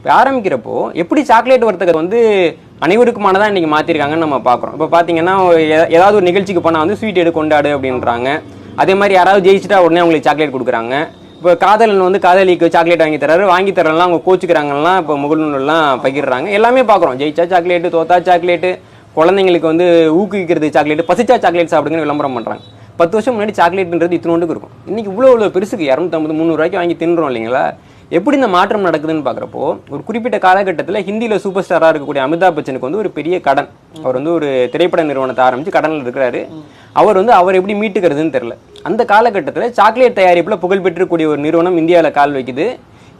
இப்போ ஆரம்பிக்கிறப்போ எப்படி சாக்லேட் வர்த்தகத்தை வந்து அனைவருக்குமானதாக இன்றைக்கி மாற்றிருக்காங்கன்னு நம்ம பார்க்குறோம். இப்போ பார்த்தீங்கன்னா ஏதாவது ஒரு நிகழ்ச்சிக்கு போனால் வந்து ஸ்வீட் எடு கொண்டாடு அப்படின்றாங்க. அதே மாதிரி யாராவது ஜெயிச்சிட்டா உடனே அவங்களுக்கு சாக்லேட் கொடுக்குறாங்க. இப்போ காதலன் வந்து காதலிக்கு சாக்லேட் வாங்கி தராரு வாங்கி தரலாம் அவங்க கோச்சுக்கிறாங்கலாம் இப்போ முகநூல்லாம் பகிர்றாங்க. எல்லாமே பார்க்குறோம். ஜெயிச்சா சாக்லேட்டு தோத்தா சாக்லேட்டு குழந்தைங்களுக்கு வந்து ஊக்குவிக்கிறது சாக்லேட் பசிச்சா சாக்லேட் சாப்பிடுங்கன்னு விளம்பரம் பண்ணுறாங்க பத்து வருஷம் முன்னாடி சாக்லேட்ன்றது இத்தினோண்டுக்கு இருக்கும். இன்றைக்கி இவ்வளோ இவ்வளோ பெருசுக்கு இரநூத்தம்பது முந்நூறுவாய்க்கு வாங்கி தின்றோம் இல்லைங்களா? எப்படி இந்த மாற்றம் நடக்குதுன்னு பார்க்குறப்போ ஒரு குறிப்பிட்ட காலகட்டத்தில் ஹிந்தியில் சூப்பர் ஸ்டாராக இருக்கக்கூடிய அமிதாப் பச்சனுக்கு வந்து ஒரு பெரிய கடன். அவர் வந்து ஒரு திரைப்பட நிறுவனத்தை ஆரம்பித்து கடனில் இருக்கிறாரு. அவர் வந்து அவர் எப்படி மீட்டுக்கிறதுன்னு தெரில அந்த காலகட்டத்தில் சாக்லேட் தயாரிப்பில் புகழ்பெற்றக்கூடிய ஒரு நிறுவனம் இந்தியாவில் கால் வைக்குது.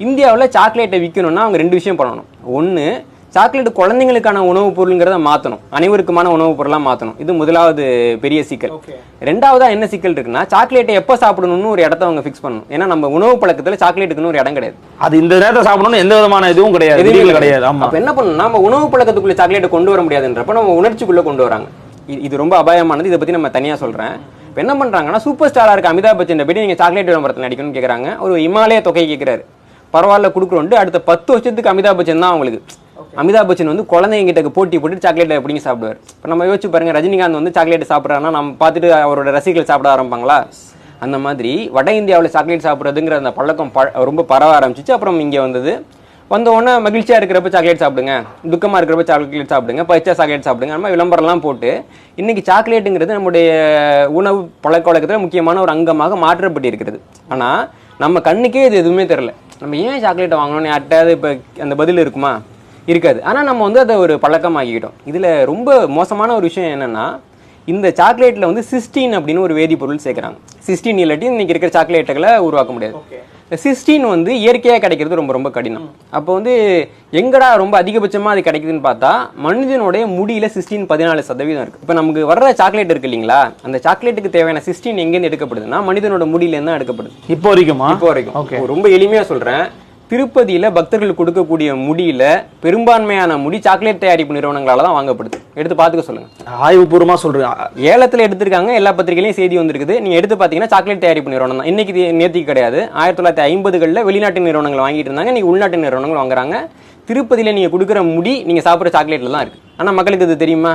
இந்தியாவில் சாக்லேட்டை விற்கணும்னா அவங்க ரெண்டு விஷயம் பண்ணணும். ஒன்று சாக்லேட் குழந்தைங்களுக்கான உணவுப் பொருளுங்கிறத மாற்றணும் அனைவருக்குமான உணவுப் பொருளாக மாற்றணும் இது முதலாவது பெரிய சிக்கல். ரெண்டாவதா என்ன சிக்கல் இருக்குன்னா சாக்லேட்டை எப்போ சாப்பிடணும்னு ஒரு இடத்த அவங்க ஃபிக்ஸ் பண்ணணும். ஏன்னா நம்ம உணவு பழக்கத்தில் சாக்லேட்டுக்குன்னு ஒரு இடம் கிடையாது. அது இந்த நேரத்தை சாப்பிடணும்னு எந்த விதமான இதுவும் கிடையாது. எதுவுமே கிடையாது. அப்ப என்ன பண்ணணும்? நம்ம உணவு பழக்கத்துக்குள்ள சாக்லேட்டை கொண்டு வர முடியாதுன்றப்ப நம்ம உணர்ச்சிக்குள்ள கொண்டு வராங்க. இது- ரொம்ப அபாயமானது. இதை பத்தி நம்ம தனியா சொல்றேன். இப்போ என்ன பண்றாங்கன்னா சூப்பர் ஸ்டாரா இருக்க அமிதாப் பச்சன் போய் நீங்க சாக்லேட் விளம்பரத்தில் நடிக்கணும்னு கேக்குறாங்க. ஒரு இமாலய தொகை கேட்கிறாரு பரவாயில்ல கொடுக்குறோன்ட்டு அடுத்த பத்து வருஷத்துக்கு அமிதாப் பச்சன் தான் அவங்களுக்கு. அமிதாப் பச்சன் வந்து குழந்தைங்கிட்ட போட்டி போட்டு சாக்லேட்டை எப்படிங்க சாப்பிடுவார்? இப்போ நம்ம யோசிச்சு பாருங்க ரஜினிகாந்த் வந்து சாக்லேட் சாப்பிட்றாங்கன்னா நம்ம பார்த்துட்டு அவரோட ரசிகர்கள் சாப்பிட ஆரம்பிப்பாங்களா? அந்த மாதிரி வட இந்தியாவில் சாக்லேட் சாப்பிட்றதுங்கிற அந்த பழக்கம் ப ரொம்ப பரவ ஆரம்பிச்சிச்சு. அப்புறம் இங்கே வந்தது. வந்த உடனே மகிழ்ச்சியாக இருக்கிறப்ப சாக்லேட் சாப்பிடுங்க துக்கமாக இருக்கிறப்ப சாக்லேட் சாப்பிடுங்க பச்சா சாக்லேட் சாப்பிடுங்க நம்ம விளம்பரம்லாம் போட்டு இன்றைக்கி சாக்லேட்டுங்கிறது நம்முடைய உணவு பழக்க வழக்கத்தில் முக்கியமான ஒரு அங்கமாக மாற்றப்பட்டு இருக்கிறது ஆனால் நம்ம கண்ணுக்கே இது எதுவுமே தெரில நம்ம ஏன் சாக்லேட்டை வாங்கணும்னு யார்கிட்டயாவது இப்போ அந்த பதில் இருக்குமா? இருக்காது. ஆனா நம்ம வந்து அதை ஒரு பழக்கமாக்கிக்கிட்டோம். இதுல ரொம்ப மோசமான ஒரு விஷயம் என்னன்னா இந்த சாக்லேட்ல வந்து சிஸ்டீன் அப்படின்னு ஒரு வேதிப்பொருள் சேர்க்குறாங்க. சிஸ்டீன் இல்லாட்டி இன்னைக்கு இருக்கிற சாக்லேட்டுகளை உருவாக்க முடியாது. சிஸ்டீன் வந்து இயற்கையாக கிடைக்கிறது ரொம்ப ரொம்ப கடினம். அப்போ வந்து எங்கடா ரொம்ப அதிகபட்சமாக அது கிடைக்குதுன்னு பார்த்தா மனிதனுடைய முடியில சிஸ்டீன் பதினாலு சதவீதம் இருக்கு. இப்போ நமக்கு வர்ற சாக்லேட் இருக்கு இல்லைங்களா? அந்த சாக்லேட்டுக்கு தேவையான சிஸ்டீன் எங்கேருந்து எடுக்கப்படுதுன்னா மனிதனோட முடியிலேருந்து தான் எடுக்கப்படுது. இப்போ வரைக்குமா? இப்போ வரைக்கும். ரொம்ப எளிமையா சொல்றேன். திருப்பதியில பக்தர்கள் கொடுக்கக்கூடிய முடியில பெரும்பான்மையான முடி சாக்லேட் தயாரிப்பு நிறுவனங்களால தான் வாங்கப்படுது. எடுத்து பார்த்துக்க சொல்லுங்க. ஆய்வுபூர்வமா சொல்றேன் ஏலத்துல எடுத்திருக்காங்க எல்லா பத்திரிகையிலையும் செய்தி வந்திருக்குது. நீங்க எடுத்து பாத்தீங்கன்னா சாக்லேட் தயாரிப்பு நிறுவனம் தான். இன்னைக்கு இது நேத்திக்கு கிடையாது. ஆயிரத்தி தொள்ளாயிரத்தி ஐம்பதுகளில் வெளிநாட்டு நிறுவனங்கள் வாங்கிட்டு இருந்தாங்க. இன்னைக்கு உள்நாட்டு நிறுவனங்கள் வாங்குறாங்க. திருப்பதியில நீங்க கொடுக்குற முடி நீங்க சாப்பிட்ற சாக்லேட்ல தான் இருக்கு. ஆனா மக்களுக்கு இது தெரியுமா?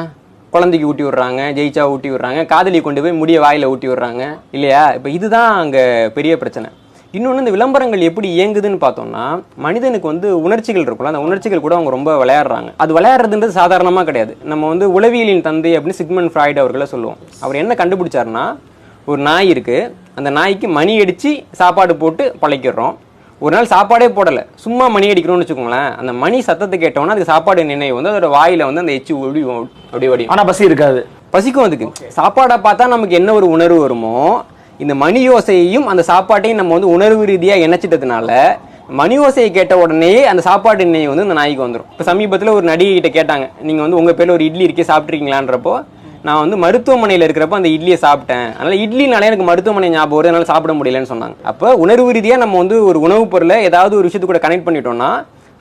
குழந்தைக்கு ஊட்டி விடுறாங்க ஜெயிச்சா ஊட்டி விடுறாங்க காதலி கொண்டு போய் முடிய வாயில ஊட்டி விடுறாங்க. இல்லையா? இப்போ இதுதான் அங்க பெரிய பிரச்சனை. இன்னொன்று இந்த விளம்பரங்கள் எப்படி இயங்குதுன்னு பார்த்தோம்னா மனிதனுக்கு வந்து உணர்ச்சிகள் இருக்கும்ல அந்த உணர்ச்சிகள் கூட அவங்க ரொம்ப விளையாடுறாங்க. அது விளையாடுறதுன்றது சாதாரணமாக கிடையாது. நம்ம வந்து உளவியலின் தந்தை அப்படின்னு சிக்மன் ஃப்ராய்டு அவர்களை சொல்லுவோம். அவர் என்ன கண்டுபிடிச்சாருன்னா ஒரு நாய் இருக்கு. அந்த நாய்க்கு மணி அடிச்சு சாப்பாடு போட்டு பழைக்கிறோம் ஒரு நாள் சாப்பாடே போடலை. சும்மா மணி அடிக்கணும்னு வச்சுக்கோங்களேன். அந்த மணி சத்தத்தை கேட்டோம்னா அதுக்கு சாப்பாடு நினைவு வந்து அதோட வாயில வந்து அந்த எச்சி ஒடி அப்படி வடியும். ஆனா பசி இருக்காது. பசிக்கும் அதுக்கு. சாப்பாடை பார்த்தா நமக்கு என்ன ஒரு உணர்வு வருமோ இந்த மணி யோசையையும் அந்த சாப்பாட்டையும் நம்ம வந்து உணர்வு ரீதியாக இணைச்சிட்டதுனால மணி ஓசையை கேட்ட உடனே அந்த சாப்பாடு நினைவு வந்து இந்த நாய்க்கு வந்துடும் இப்போ சமீபத்தில் ஒரு நடிகைகிட்ட கேட்டாங்க நீங்கள் வந்து உங்கள் பேரில் ஒரு இட்லி இருக்கே சாப்பிட்ருக்கீங்களான்றப்போ நான் வந்து மருத்துவமனையில் இருக்கிறப்ப அந்த இட்லியை சாப்பிட்டேன். அதனால் இட்லினாலே எனக்கு மருத்துவமனை ஞாபகம் வருது அதனால் சாப்பிட முடியலன்னு சொன்னாங்க. அப்போ உணர்வு ரீதியாக நம்ம வந்து ஒரு உணவுப் பொருளை ஏதாவது ஒரு விஷயத்து கூட கனெக்ட் பண்ணிட்டோம்னா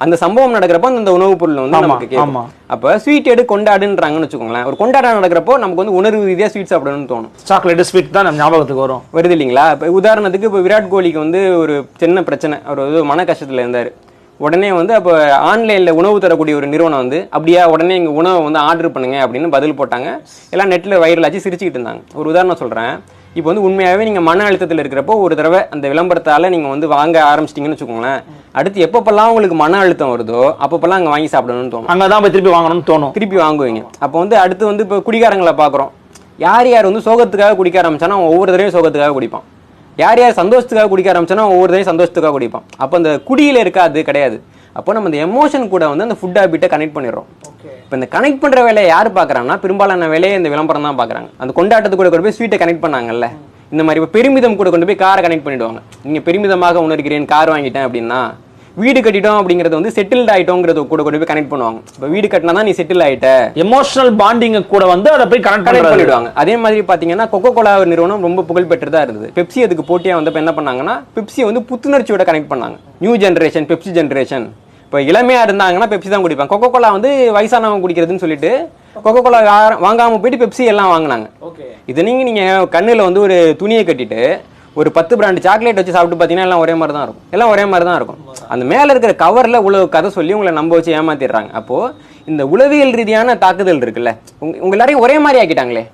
அந்த சம்பவம் நடக்கிறப்ப அந்த உணவுப் பொருள் வந்து நமக்கு கேட்கும். அப்ப ஸ்வீட் எடு கொண்டாடுன்றாங்கன்னு வச்சுக்கோங்களேன். ஒரு கொண்டாட்டம் நடக்கிறப்போ நமக்கு வந்து உணர்வு ரீதியா ஸ்வீட் சாப்பிடணும்னு தோணும். சாக்லேட் ஸ்வீட் தான் நம்ம ஞாபகத்துக்கு வரும். வருது இல்லைங்களா? இப்போ உதாரணத்துக்கு இப்போ விராட் கோலிக்கு வந்து ஒரு சின்ன பிரச்சனை. அவர் வந்து மன கஷ்டத்துல இருந்தார். உடனே வந்து அப்போ ஆன்லைனில் உணவு தரக்கூடிய ஒரு நிறுவனம் வந்து அப்படியா உடனே எங்கள் உணவை வந்து ஆர்டர் பண்ணுங்க அப்படின்னு பதில் போட்டாங்க. எல்லாம் நெட்டில் வைரல் ஆச்சு சிரிச்சுக்கிட்டு இருந்தாங்க. ஒரு உதாரணம் சொல்கிறேன் இப்போ வந்து உண்மையாகவே நீங்கள் மன அழுத்தத்தில் இருக்கிறப்போ ஒரு தடவை அந்த விளம்பரத்தால் நீங்கள் வந்து வாங்க ஆரம்பிச்சிட்டிங்கன்னு வச்சுக்கோங்களேன். அடுத்து எப்பப்பெல்லாம் உங்களுக்கு மன அழுத்தம் வருதோ அப்பப்பெல்லாம் அங்கே வாங்கி சாப்பிடணும்னு தோணும். அங்கதான் போய் திருப்பி வாங்கணும்னு தோணும். திருப்பி வாங்குவீங்க. அப்போ வந்து அடுத்து வந்து இப்போ குடிகாரங்களை பார்க்குறோம். யார் யார் வந்து சோகத்துக்காக குடிக்க ஆரம்பிச்சானா அவன் ஒவ்வொரு தடவையும் சோகத்துக்காக குடிப்பான். யார் யார் சந்தோஷத்துக்காக குடிக்க ஆரம்பிச்சானா ஒவ்வொரு தடவையும் சந்தோஷத்துக்காக குடிப்பான். அப்போ அந்த குடியில் இருக்காது கிடையாது. அப்போ நம்ம இந்த எமோஷன் கூட வந்து அந்த ஃபுட் ஹேபிட்டை கனெக்ட் பண்ணிடுறோம். இப்போ இந்த கனெக்ட் பண்ணுற வேலையை யார் பார்க்குறாங்கன்னா பெரும்பாலான வேலையை இந்த விளம்பரம் தான் பார்க்குறாங்க. அந்த கொண்டாட்டத்து கூட கொண்டு போய் ஸ்வீட்டை கனெக்ட் பண்ணாங்கல்ல? இந்த மாதிரி இப்போ பெருமிதம் கூட கொண்டு போய் காரை கனெக்ட் பண்ணிடுவாங்க. நீங்கள் பெருமிதமாக உணர்கிறேன் கார் வாங்கிட்டேன் அப்படின்னா வீடு கட்டிட்டோம் அப்படிங்கிறது வந்து செட்டில்ட் ஆயிட்டோங்கிறது கூட கொண்டு போய் கனெக்ட் பண்ணுவாங்க. இப்போ வீடு கட்டினா தான் நீ செட்டில் ஆயிட்ட. எமோஷனல் பாண்டிங்க கூட வந்து அதை போய் கனெக்ட் கனெக்ட் பண்ணிடுவாங்க. அதே மாதிரி பாத்தீங்கன்னா கொக்கோ கோலா நிறுவனம் ரொம்ப புகழ் பெற்றதா இருந்தது. பெப்சி அதுக்கு போட்டியா வந்தப்ப என்ன பண்ணாங்கன்னா பெப்சியை வந்து புத்துணர்ச்சியோட கனெக்ட் பண்ணாங்க. நியூ ஜென்ரேஷன் பெப்சி ஜென்ரேஷன் இப்போ இளமையா இருந்தாங்கன்னா பெப்சி தான் குடிப்பாங்க கொக்கோ கோலா வந்து வயசானவங்க குடிக்கிறதுன்னு சொல்லிட்டு கொக்கோ கோலா வாங்காம போயிட்டு பெப்சி எல்லாம் வாங்கினாங்க. இது நீங்க நீங்க கண்ணுல வந்து ஒரு துணியை கட்டிட்டு ஒரு பத்து பிராண்ட் சாக்லேட் வச்சு சாப்பிட்டு பார்த்தீங்கன்னா எல்லாம் ஒரே மாதிரி தான் இருக்கும். எல்லாம் ஒரே மாதிரி தான் இருக்கும் அந்த மேலே இருக்கிற கவரில் உழவு கதை சொல்லி உங்களை நம்ப வச்சு ஏமாத்திடுறாங்க. அப்போ இந்த உளவியல் ரீதியான தாக்குதல் இருக்குல்ல உங்க எல்லாரையும் ஒரே மாதிரி ஆக்கிட்டாங்களே.